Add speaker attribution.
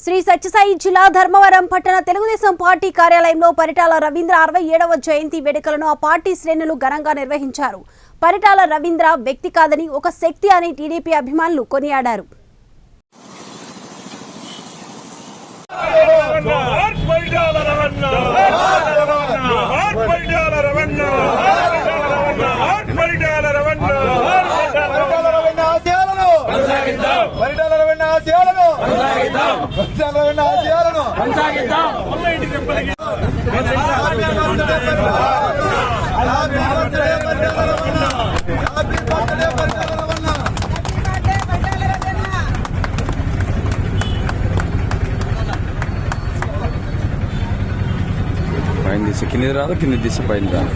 Speaker 1: శ్రీ సత్యసాయి జిల్లా ధర్మవరం పట్టణ తెలుగుదేశం పార్టీ కార్యాలయంలో పరిటాల రవీంద్ర అరవై ఏడవ జయంతి వేడుకలను ఆ పార్టీ శ్రేణులు ఘనంగా నిర్వహించారు. పరిటాల రవీంద్ర వ్యక్తి కాదని ఒక శక్తి అని టీడీపీ అభిమానులు కొనియాడారు.
Speaker 2: ఆర్పల్డాల రవణ ఆర్పల్డాల రవణ ఆర్పల్డాల రవణ
Speaker 3: పరిటాల రవణ ఆశయాలను పరిటాల రవణ ఆశయాలను పరిటాల రవణ ఆశయాలను హ్యాపీ బర్త్డే పరిటాల రవణ హ్యాపీ బర్త్డే పరిటాల రవణ
Speaker 4: పైన తీసి కింద రాదు కింద తీసి పైన రాదు.